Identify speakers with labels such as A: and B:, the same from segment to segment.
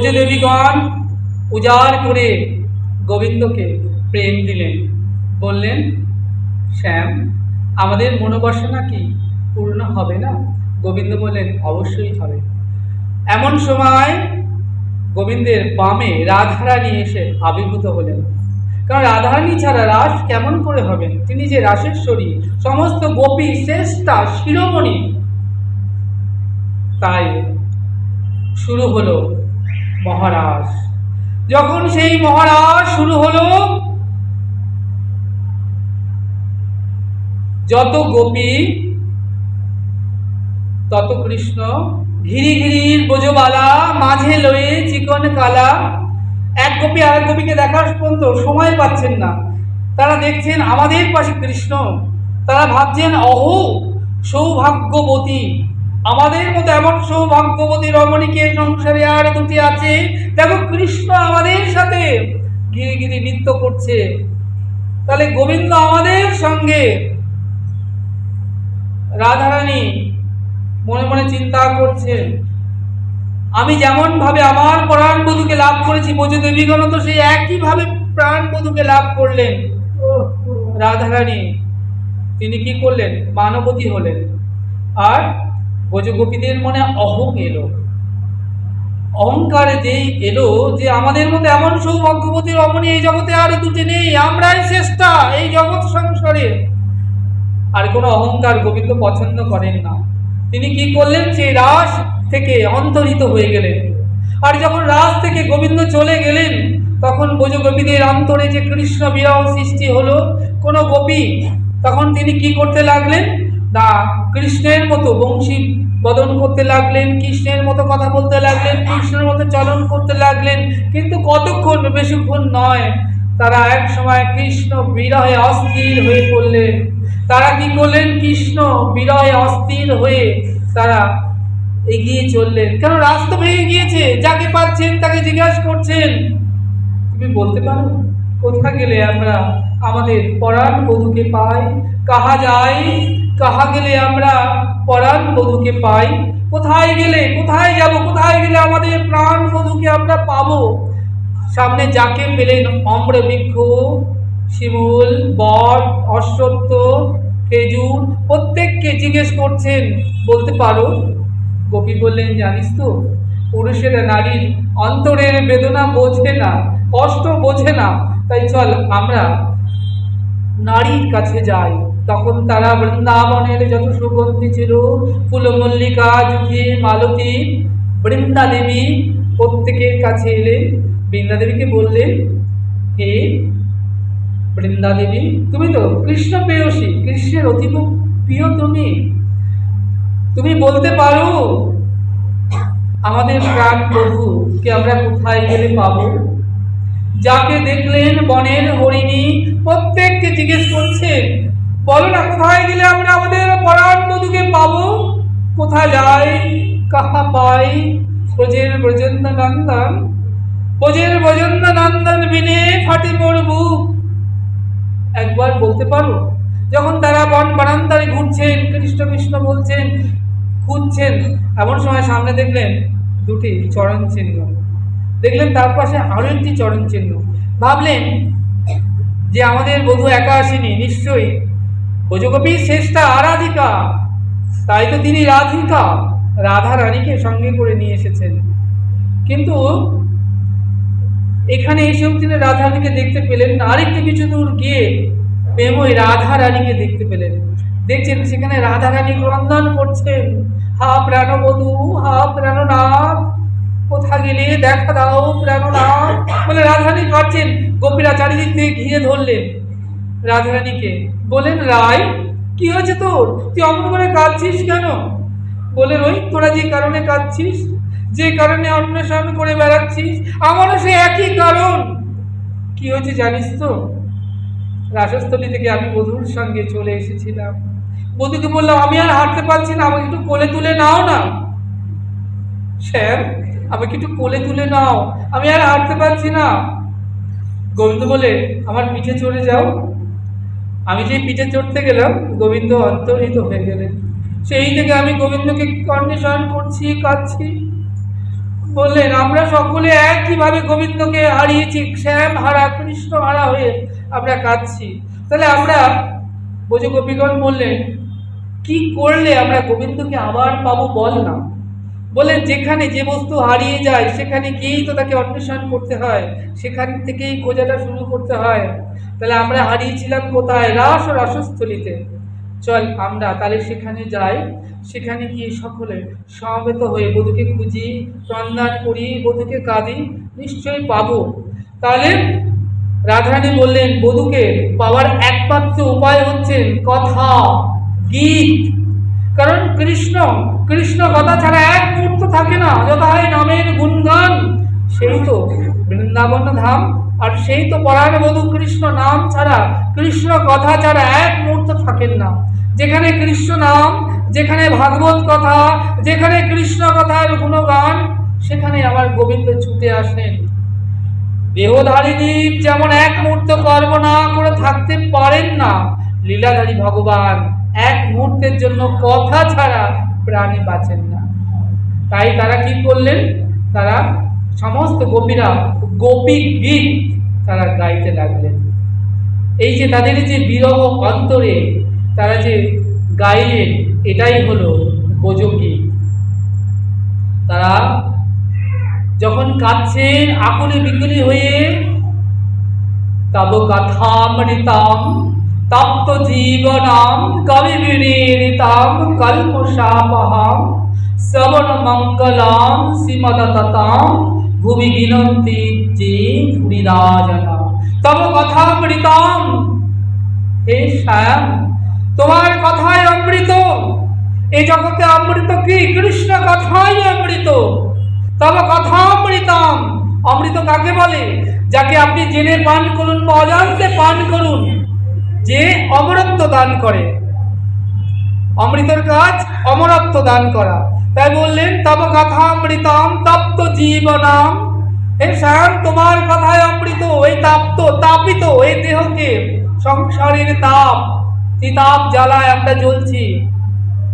A: দেবীগণ, উজাড় করে গোবিন্দকে প্রেম দিলেন। বললেন, শ্যাম, আমাদের মনোবাসনা কি পূর্ণ হবে না? গোবিন্দ বললেন, অবশ্যই হবে। এমন সময় গোবিন্দের বামে রাধারানী এসে আবির্ভূত হলেন। কারণ রাধারানী ছাড়া রাস কেমন করে হবেন তিনি যে রাসেশ্বরী, সমস্ত গোপী, শ্রেষ্ঠা, শিরোমণি। তাই শুরু হলো মহারাজ। যখন সেই মহারাজ শুরু হলো, যত গোপী, তত কৃষ্ণ, ঘিরি ঘিরির বোঝবালা মাঝে লয়ে চিকন কালা, এক গোপী আর এক গোপীকে দেখার পর্যন্ত সময় পাচ্ছেন না। তারা দেখছেন, আমাদের পাশে কৃষ্ণ। তারা ভাবছেন, অহো, সৌভাগ্যবতী। আমাদের মতো এমন সৌভাগ্যবতী রমণীকে সংসারে আর দুটি আছে। দেখো, কৃষ্ণ আমাদের সাথে গিরি গিরি নৃত্য করছে। তাহলে গোবিন্দ আমাদের সঙ্গে। রাধারানী মনে মনে চিন্তা করছেন, আমি যেমন ভাবে আমার প্রাণ বধূকে লাভ করেছি বোঝে দেবীগণ তো সেই একইভাবে প্রাণ বধূকে লাভ করলেন। রাধারানী, তিনি কি করলেন? মানবতী হলেন। আর ব্রজগোপীদের মনে অহং এলো। অহংকারে যেই এলো যে আমাদের মধ্যে এমন সৌভাগ্যবতী রমণী এই জগতে আর দুটি নেই, আমরাই শ্রেষ্ঠা এই জগৎ সংসারে। আর কোনো অহংকার গোবিন্দ পছন্দ করেন না। তিনি কি করলেন? সেই রাস থেকে অন্তরিত হয়ে গেলেন। আর যখন রাস থেকে গোবিন্দ চলে গেলেন, তখন বোঝো গোপীদের অন্তরে যে কৃষ্ণ বিরহ সৃষ্টি হলো কোনো গোপী, তখন তিনি কি করতে লাগলেন? না, কৃষ্ণের মতো বংশী বদন করতে লাগলেন, কৃষ্ণের মতো কথা বলতে লাগলেন, কৃষ্ণের মতো চলন করতে লাগলেন, কিন্তু কতক্ষণ বেশিক্ষণ নয়, তারা এক সময় কৃষ্ণ বিরহে অস্থির হয়ে পড়লেন। তারা কি করলেন? কৃষ্ণ বিরহে অস্থির হয়ে তারা এগিয়ে চললেন। কেন রাস্তা ভেঙে গিয়েছে? যাকে পাচ্ছেন তাকে জিজ্ঞাসা করছেন। তুমি বলতে পারো, কোথা গেলে আমরা আমাদের পরাণ বধুকে পাই? কাহা যাই কাহা গেলে আমরা পরাণ বধূকে পাই। কোথায় গেলে? কোথায় যাব? কোথায় গেলে আমাদের প্রাণ বধূকে আমরা পাবো? সামনে যাকে পেলেন অম্র বৃক্ষ শিমুল, বট, অশ্বত্থ, খেজুর, প্রত্যেককে জিজ্ঞেস করছেন, বলতে পারো? গোপী বললেন, জানিস তো, পুরুষেরা নারীর অন্তরের বেদনা বোঝে না, কষ্ট বোঝে না। তাই চল আমরা নারীর কাছে যাই। তখন তারা বৃন্দাবনের যত সুগন্ধি ছিল, ফুলমল্লিকা, জুথি, মালতী বৃন্দা দেবী প্রত্যেকের কাছে এলেন বৃন্দা দেবীকে বললেন, হে বৃন্দা দেবী তুমি তো কৃষ্ণ প্রেয়সী, কৃষ্ণের অতি প্রিয় তুমি। তুমি বলতে পারো, আমাদের প্রাণ প্রভুকে আমরা কোথায় গেলে পাব? যাকে দেখলেন বনের হরিণী, প্রত্যেককে জিজ্ঞেস করছেন বলো না, কোথায় গেলে আমরা আমাদের পরাণ বধূকে পাবো? কোথায় যাই? কাহা পাই? ব্রজের ব্রজেন্দ্র নন্দন ব্রজের ব্রজেন্দ্র নন্দন বিনে ফাটে মোর একবার বলতে পারো, যখন তারা বন বারান্দারে ঘুরছেন, কৃষ্ণ কৃষ্ণ বলছেন, খুঁজছেন, এমন সময় সামনে দেখলেন দুটি চরণ চিহ্ন দেখলেন তার পাশে আরও একটি চরণ চিহ্ন ভাবলেন যে আমাদের বধূ একা আসেনি, নিশ্চয়ই ভোজগোপী শ্রেষ্ঠা আরাধিকা। তাই তো তিনি রাধিকা। রাধা রানীকে সঙ্গে করে নিয়ে এসেছেন। কিন্তু এখানে এসেও তিনি রাধা রানীকে দেখতে পেলেন আরেকটু কিছু দূর গিয়ে প্রেমই রাধা রানীকে দেখতে পেলেন। দেখছেন সেখানে রাধা রানী ক্রন্দন করছেন। হা প্রাণবধূ, হা প্রাণনাথ, কোথা গেলে দেখা দাও প্রাণনাথ। বলে রাধারানী কাটছেন গোপীরা চারিদিক থেকে ঘিরে ধরলেন। রাধারানীকে বলেন রায়, কি হয়েছে তোর? তুই অমন করে কাঁদছিস কেন? বলে ওই তোরা যে কারণে কাঁদছিস, যে কারণে অন্বেষণ করে বেড়াচ্ছিস, আমারও সে একই কারণ। কি হয়েছে জানিস তো? রাসস্থলী থেকে আমি বধুর সঙ্গে চলে এসেছিলাম। বধুকে বললাম, আমি আর হাঁটতে পারছি না, আমাকে একটু কোলে তুলে নাও না। স্যার, আমাকে একটু কোলে তুলে নাও, আমি আর হাঁটতে পারছি না। গোবিন্দ বলে, আমার পিঠে চলে যাও। আমি যে পিঠে চড়তে গেলাম, গোবিন্দ অন্তর্হিত হয়ে গেলেন। সেই থেকে আমি গোবিন্দকে কন্ডিশন করছি, কাঁদছি। বললেন, আমরা সকলে একইভাবে গোবিন্দকে হারিয়েছি, শ্যাম হারা, কৃষ্ণ হারা হয়ে আমরা কাঁদছি। তাহলে আমরা বোঝে গোপীগণ বললেন, কি করলে আমরা গোবিন্দকে আবার পাবো বল না? বলে যেখানে যে বস্তু হারিয়ে যায়, সেখানে গিয়েই তো তাকে অন্বেষণ করতে হয়, সেখান থেকেই খোঁজাটা শুরু করতে হয়। তাহলে আমরা হারিয়েছিলাম কোথায়? রাস ও রসস্থলিতে। চল আমরা তাহলে সেখানে যাই। সেখানে গিয়ে সকলে সমবেত হয়ে বধূকে খুঁজি সন্ধান করি, বধূকে কাঁদি, নিশ্চয়ই পাবো। তাহলে রাধারানী বললেন, বধূকে পাওয়ার একমাত্র উপায় হচ্ছে কথা, গীত। কারণ কৃষ্ণ কৃষ্ণ কথা ছাড়া এক মুহূর্ত থাকে না। হয় নামের গুণগান। সেই তো বৃন্দাবন ধাম আর সেই তো পরাণ বধূ কৃষ্ণ নাম ছাড়া, কৃষ্ণ কথা ছাড়া এক মুহূর্ত থাকেন না। যেখানে কৃষ্ণ নাম, যেখানে ভাগবত কথা, যেখানে কৃষ্ণ কথার গুণগান, সেখানে আবার গোবিন্দ ছুটে আসেন। দেহধারিণী যেমন এক মুহূর্ত কর্ম না করে থাকতে পারেন না, লীলাধারী ভগবান এক মুহূর্তের জন্য কথা ছাড়া প্রাণী বাঁচেন না। তাই তারা কি করলেন? তারা সমস্ত গোপীরা গোপী গীত তারা গাইতে লাগলেন। এই যে তাদের যে বিরহ অন্তরে তারা যে গাইলেন, এটাই হলো বোজগীত তারা যখন কাঁদছেন আকুলি বিকুলি হয়ে তব কথামৃতাম তপ্ত জীবনাম, কবি বিনীড়িতাম কল্পশাপহাম শ্রবণ মঙ্গলাম শ্রীমদতাম ভূমি বিনন্তি যে ভুরিরাজনা তব কথামৃতাম হে শ্যাম, তোমার কথায় অমৃত। এই জগতে অমৃত কি? কৃষ্ণ কথাই অমৃত। তবে কথা অমৃতম। অমৃত কাকে বলে? যাকে আপনি জেনে পান করুন বা অজান্তে পান করুন, যে অমরত্ব দান করে। অমৃতের কাজ অমরত্ব দান করা। তাই বললেন, তব কথা অমৃতম, তপ্ত জীবনাম। হে শ্যাম তোমার কথায় অমৃত, এই তাপ্ত, তাপিত, এই দেহকে সংসারের তাপ, তিতাপ জ্বালায় আমরা জ্বলছি।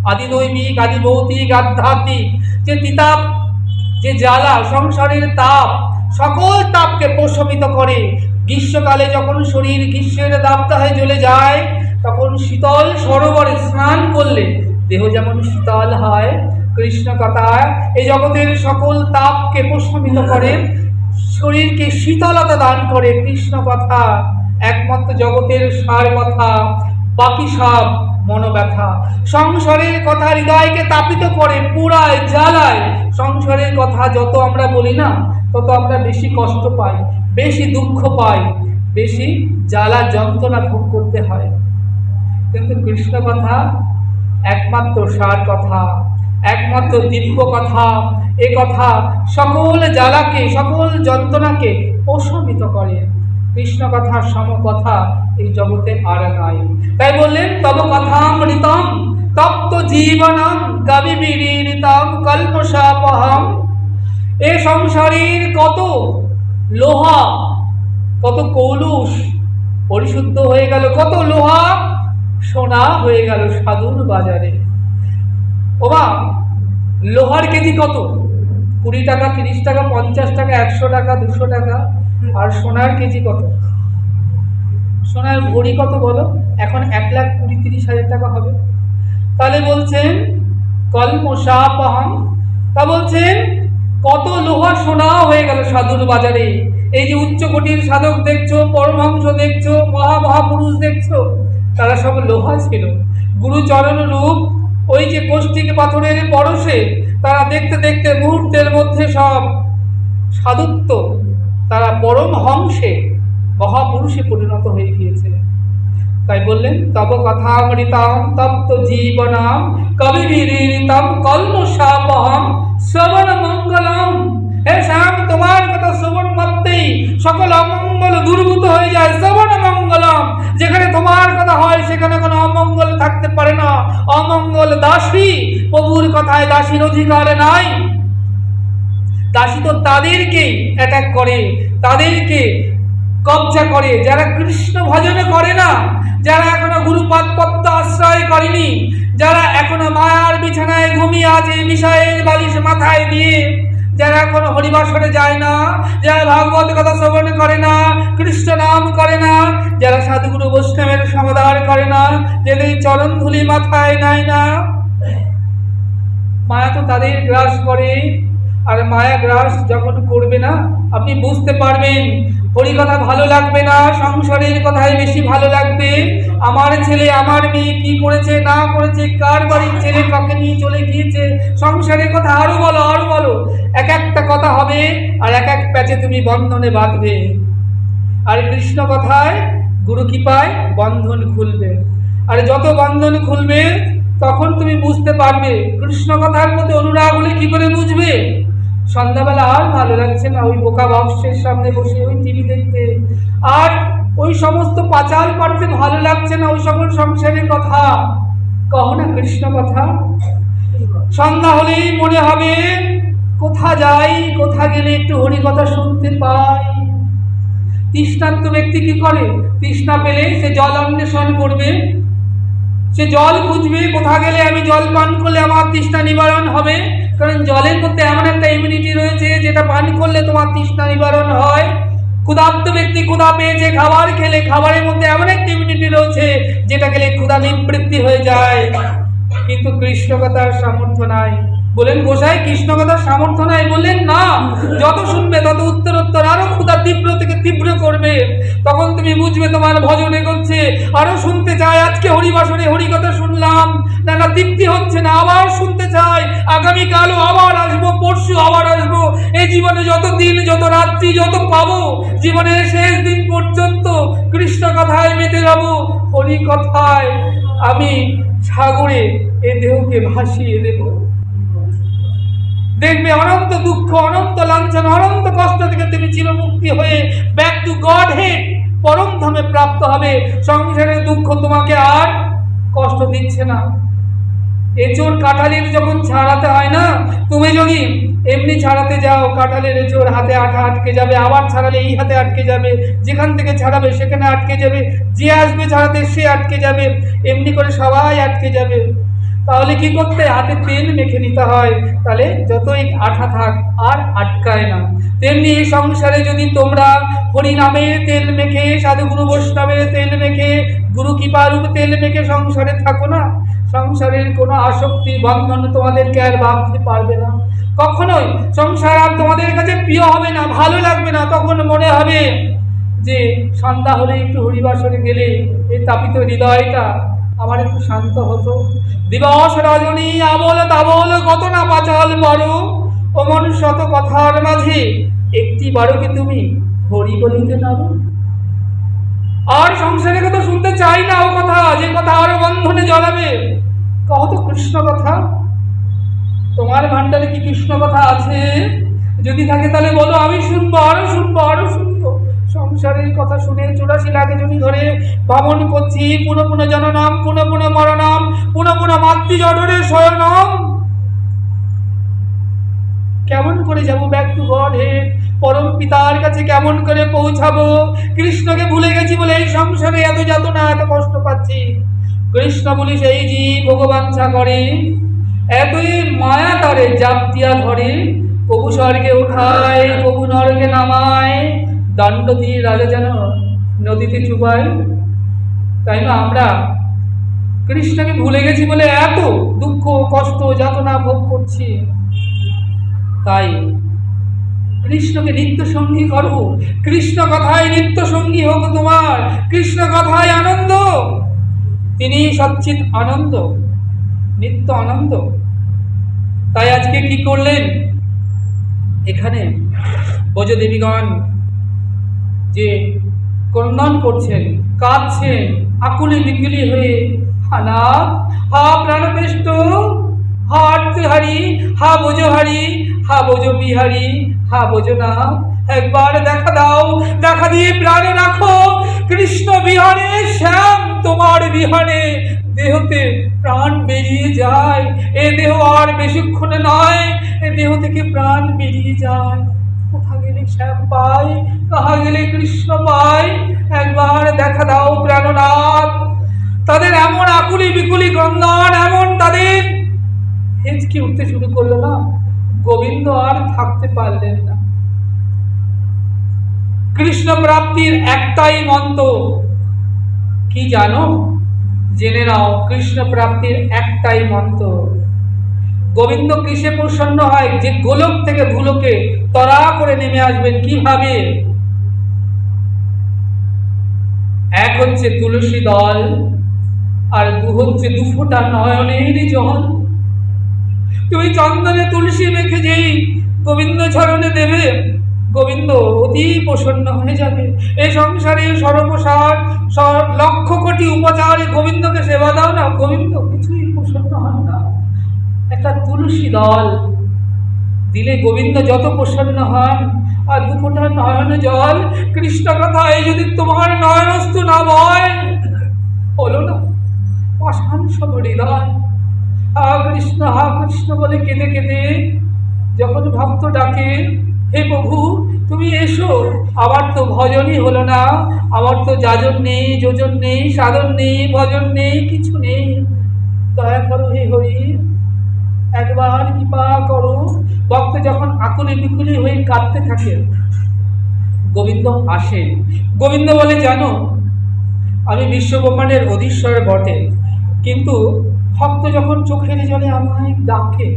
A: আদি দৈবিক আদি ভৌতিক আধ্যাত্মিক, যে তিতাপ, যে জ্বালা সংসারের তাপ, সকল তাপকে প্রশমিত করে। গ্রীষ্মকালে যখন শরীর গ্রীষ্মের দাবদাহে জ্বলে যায়, তখন শীতল সরোবরে স্নান করলে দেহ যেমন শীতল হয়। কৃষ্ণ কথা এই জগতের সকল তাপকে প্রশমিত করে। শরীরকে শীতলতা দান করে কৃষ্ণ কথা, একমাত্র জগতের সার কথা, বাকি সব মনোব্যথা। সংসারের কথা হৃদয়কে তাপিত করে, পুরায় জ্বালায়। সংসারের কথা যত আমরা বলি না, তত আমরা বেশি কষ্ট পাই, বেশি দুঃখ পাই, বেশি জ্বালা যন্ত্রণা ভোগ করতে হয়। কিন্তু কৃষ্ণ কথা একমাত্র সার কথা। একমাত্র দিব্য কথা। এ কথা সকল জ্বালাকে, সকল যন্ত্রণাকে প্রশমিত করে। কৃষ্ণ কথার সম কথা এই জগতে আর নাই। তাই বললেন, তব কথামৃতম তপ্ত জীবনম কবি বিনীড়িতম কল্পসাপহম। এ সংসারের কত লোহা, কত কৌলুষ পরিশুদ্ধ হয়ে গেল, কত লোহা সোনা হয়ে গেল সাধুর বাজারে। ওবা লোহার কেজি কত? কুড়ি টাকা, তিরিশ টাকা, পঞ্চাশ টাকা, একশো টাকা, দুশো টাকা, আর সোনার কেজি কত? সোনার ভরি কত বলো? এখন এক লাখ কুড়ি, তিরিশ হাজার টাকা হবে। তাহলে বলছেন কলমশাপহম তা বলছেন, কত লোহা সোনা হয়ে গেল সাধুর বাজারে? এই যে উচ্চ কোটির সাধক দেখছ, পরমহংস দেখছ, মহা মহাপুরুষ দেখছ, তারা সব লোহা ছিল। গুরুচরণ রূপ ওই যে কোষ্ঠিক পাথরের পরশে, তারা দেখতে দেখতে মুহূর্তের মধ্যে সব সাধুত্ব, তারা পরম হংসে, মহাপুরুষে পরিণত হয়ে গিয়েছে। তাই বললেন, তব কথামৃতম তপ্ত জীবনম কবি বিরীতম কল্মশাপহম শ্রবণ মঙ্গলম হে শ্যাম তোমার কথা শ্রবণ মাত্রেই সকল অমঙ্গল দূরভূত হয়ে যায়। শ্রবণ মঙ্গলম যেখানে তোমার কথা হয় সেখানে কোনো অমঙ্গল থাকতে পারে না। অমঙ্গল দাসী, প্রভুর কথায় দাসীর অধিকার নাই। দাসী তো তাদেরকেই অ্যাটাক করে, তাদেরকে কবজা করে। যারা কৃষ্ণ ভজনে করে না, যারা এখনও গুরুপাদ আশ্রয় করেনি, যারা এখনও মায়ার বিছানায় ঘুমিয়ে আছে, বিষয়ের বালিশ মাথায় দিয়ে যারা কোনো হরিবাসরে যায় না, যারা ভাগবত কথা শ্রবণ করে না, কৃষ্ণ নাম করে না, যারা সাধুগুরু বৈষ্ণবের সমাধান করে না, যাদের চরণ ধুলি মাথায় নেয় না, মায়া তো তাদের গ্রাস করে, আর মায়া গ্রাস যখন করবে না, আপনি বুঝতে পারবেন হরি কথা ভালো লাগবে না, সংসারের কথাই বেশি ভালো লাগবে। আমার ছেলে, আমার মেয়ে কি করেছে, না করেছে, কার বাড়ির ছেলে কাকে নিয়ে চলে গিয়েছে, সংসারের কথা আরও বলো আরও বলো। এক একটা কথা হবে, আর এক এক প্যাচে তুমি বন্ধনে বাঁধবে। আর কৃষ্ণ কথায় গুরু কৃপায় বন্ধন খুলবে। আর যত বন্ধন খুলবে, তখন তুমি বুঝতে পারবে, কৃষ্ণ কথার মধ্যে অনুরাগ হলে কি করে বুঝবে? সন্ধ্যাবেলা আর ভালো লাগছে না, ওই বোকা বক্সের সামনে বসে, ওই টিভি দেখতে। আর ওই সমস্ত পাচাল করতে ভালো লাগছে না, ওই সকল সংসারের কথা। কহ না কৃষ্ণ কথা? সন্ধ্যা হলেই মনে হবে, কোথা যাই, কোথা গেলে একটু হরি কথা শুনতে পাই। তৃষ্ণার্ত ব্যক্তি কি করে? তৃষ্ণা পেলে সে জল অন্বেষণ করবে। সে জল খুঁজবে, কোথা গেলে আমি জল পান করলে আমার তৃষ্ণা নিবারণ হবে। কারণ জলের মধ্যে এমন একটা ইমিউনিটি রয়েছে যেটা পান করলে তোমার তৃষ্ণা নিবারণ হয়। ক্ষুধার্ত ব্যক্তি ক্ষুধা পেয়েছে খাবার খেলে, খাবারের মধ্যে এমন একটা ইমিউনিটি রয়েছে যেটা খেলে ক্ষুধা নিবৃত্তি হয়ে যায়। কিন্তু কৃষ্ণ কথার সামর্থ্য নাই। বলেন, গোসাই কৃষ্ণ কথার সামর্থ্য নাই। বললেন, না, যত শুনবে, তত উত্তরোত্তর আরও ক্ষুধা তীব্র থেকে তীব্র করবে। তখন তুমি বুঝবে তোমার ভজন এগোচ্ছে আরও শুনতে চাই আজকে হরিবাসনে হরি কথা শুনলাম। না না, তৃপ্তি হচ্ছে না, আবার শুনতে চাই আগামীকালও আবার আসব, পরশু আবার আসব। এই জীবনে যত দিন, যত রাত্রি, যত পাবো, জীবনের শেষ দিন পর্যন্ত কৃষ্ণ কথায় মেতে যাব। হরি কথায় আমি সাগরে এ দেহকে ভাসিয়ে দেব। দেখবে অনন্ত দুঃখ, অনন্ত লাঞ্ছন, অনন্ত কষ্ট থেকে তুমি চিরমুক্তি হয়ে ব্যাক টু গড হেড পরম ধামে প্রাপ্ত হবে। সংসারের দুঃখ তোমাকে আর কষ্ট দিচ্ছে না। এচোর কাঁঠালের যখন ছাড়াতে হয় না, তুমি যদি এমনি ছাড়াতে যাও, কাঁঠালের এচোর হাতে আঠা আটকে যাবে, আবার ছাড়ালে এই হাতে আটকে যাবে, যেখান থেকে ছাড়াবে সেখানে আটকে যাবে, যে আসবে ছাড়াতে সে আটকে যাবে, এমনি করে সবাই আটকে যাবে। তাহলে কি করতে? হাতে তেল মেখে নিতে হয়। তাহলে যতই আঠা থাক, আর আটকায় না। তেমনি এই সংসারে যদি তোমরা হরি নামের তেল মেখে, সাধুগুরু বৈষ্ণবের তেল মেখে, গুরু কৃপারূপ তেল মেখে সংসারে থাকো না। সংসারের কোনো আসক্তি, বন্ধন তোমাদেরকে আর ভাবতে পারবে না। কখনোই সংসার আর তোমাদের কাছে প্রিয় হবে না, ভালো লাগবে না। তখন মনে হবে যে সন্ধ্যা হলে একটু হরিবাসরে গেলে এই তাপিত হৃদয়টা আমার একটু শান্ত হতো। দিবস রজনী আবল তাবল কত না পাচাল বড় অমন শত কথার মাঝে, একটি বারোকে তুমি হরি বলিতে নাও আর সংসারের কথা শুনতে চাই না ও কথা, যে কথা আরও বন্ধনে জড়াবে কহ তো কৃষ্ণ কথা। তোমার ভান্ডারে কি কৃষ্ণ কথা আছে? যদি থাকে তাহলে বলো, আমি শুনব, আরও শুনব আরও শুনব। সংসারের কথা শুনে চুরাশি লাখে যদি ধরে ভ্রমণ করছি পুনঃ পুনঃ জননাম পুনঃ পুনঃ মরণাম পুনঃ পুনঃ মাতৃজঠরে শয়নম। কেমন করে যাব ব্যাক টু গড হেড? পরম পিতার কাছে কেমন করে পৌঁছাবো? কৃষ্ণকে ভুলে গেছি বলে এই সংসারে এত যাতনা, এত কষ্ট পাচ্ছি। কৃষ্ণ বলি, সেই জীব ভগবাঞ্ছা করে এতই মায়া তারে জাপ দিয়া ধরে, প্রভু স্বর্গে উঠায়, প্রভু নরকে নামায় দণ্ড দিয়ে রাজা যেন নদীতে চুবায়। তাই না আমরা কৃষ্ণকে ভুলে গেছি বলে এত দুঃখ, কষ্ট, যাতনা ভোগ করছি। তাই কৃষ্ণকে নিত্য সঙ্গী করো। কৃষ্ণ কথায় নিত্য সঙ্গী হোক তোমার। কৃষ্ণ কথায় আনন্দ। তিনি সচ্চিত আনন্দ, নিত্য আনন্দ। তাই আজকে কি করলেন? এখানে ভোজ দেবীগণ যে কর্ণন করছেন, কাঁদছেন, আকুলি বিকুলি হয়ে, হানা, হা প্রাণপৃষ্ট হা আর্তহারি, হা হা বোঝ বিহারি হা বোঝ না একবার দেখা দাও, দেখা দিয়ে প্রাণে রাখো, কৃষ্ণ বিহারে শ্যাম তোমার বিহারে। দেহতে প্রাণ বেরিয়ে যায়, এ দেহ আর বেশিক্ষণ নয়, এ দেহ থেকে প্রাণ বেরিয়ে যায়। শ্যাম পাই কাহা গেলে কৃষ্ণ পাই একবার দেখা দাও প্রাণনাথ। তাদের এমন আকুলি বিকুলি ক্রন্দন এমন তাদের। হেঁচকি উঠতে শুরু করল না? গোবিন্দ আর থাকতে পারলেন না। কৃষ্ণ প্রাপ্তির একটাই মন্ত্র। কি জানো? জেনে নাও কৃষ্ণ প্রাপ্তির একটাই মন্ত্র। গোবিন্দ কিসে প্রসন্ন হয়? যে গোলক থেকে ভুলোকে তরা করে নেমে আসবেন কীভাবে এক হচ্ছে তুলসী দল, আর দু হচ্ছে দু ফোঁটা নয়নের জল। তুমি চন্দনে তুলসী মেখে যেই গোবিন্দ চরণে দেবে, গোবিন্দ অতি প্রসন্ন হয়ে যাবে। এই সংসারে সর্বসার লক্ষ কোটি উপচারে গোবিন্দকে সেবা দাও না। গোবিন্দ কিছুই প্রসন্ন হন না। একটা তুলসী দল দিলে গোবিন্দ যত প্রসন্ন হন আর দু ফোঁটা নয়ন জল, কৃষ্ণ কথায় যদি তোমার নয়নস্তু না বয় হলো না অশান সব হা কৃষ্ণ হা কৃষ্ণ বলে কেঁদে কেঁদে যখন ভক্ত ডাকে, হে প্রভু, তুমি এসো, আমার তো ভজনই হলো না, আমার তো যাজন নেই, যোজন নেই, সাধন নেই, ভজন নেই, কিছু নেই। দয়া করো হে হরি একবার কৃপা করো। ভক্ত যখন আকুলি বিকুলি হয়ে কাঁদতে থাকে, গোবিন্দ আসে। গোবিন্দ বলে, জানো, আমি বিশ্বব্রহ্মাণ্ডের অধীশ্বর বটে। কিন্তু ভক্ত যখন চোখের জলে আমায় ডাকে,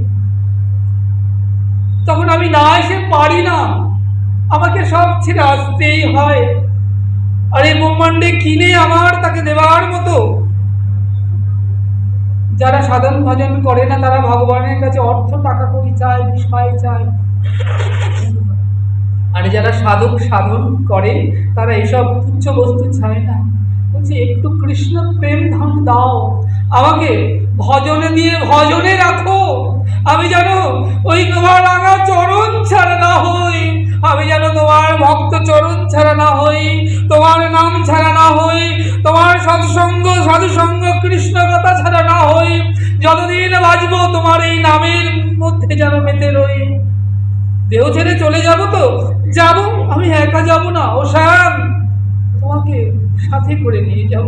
A: তখন আমি না এসে পারি না। আমাকে সব ছেড়ে আসতেই হয়। আর এই ব্রহ্মাণ্ডে কিনে আমার তাকে দেওয়ার মতো যারা সাধন ভজন করে না, তারা ভগবানের কাছে অর্থ টাকা করি চায়, বিষয় চায়। আর যারা সাধক সাধন করে, তারা এইসব তুচ্ছ বস্তু চায় না। বলছে, একটু কৃষ্ণ প্রেম ধন দাও। আমাকে ভজনে দিয়ে ভজনে রাখো। আমি যেন ওই তোমার রাঙা চরণ ছাড়া না হই, আমি যেন তোমার ভক্ত চরণ ছাড়া না হই, তোমার নাম ছাড়া না হই, তোমার সৎসঙ্গ, সাধুসঙ্গ কৃষ্ণ কথা ছাড়া না হই, যতদিন বাঁচবো তোমার এই নামের মধ্যে যেন মেতে রই। দেহ ছেড়ে চলে যাব তো? যাব? আমি একা যাব না ও তোমাকে সাথে করে নিয়ে যাব।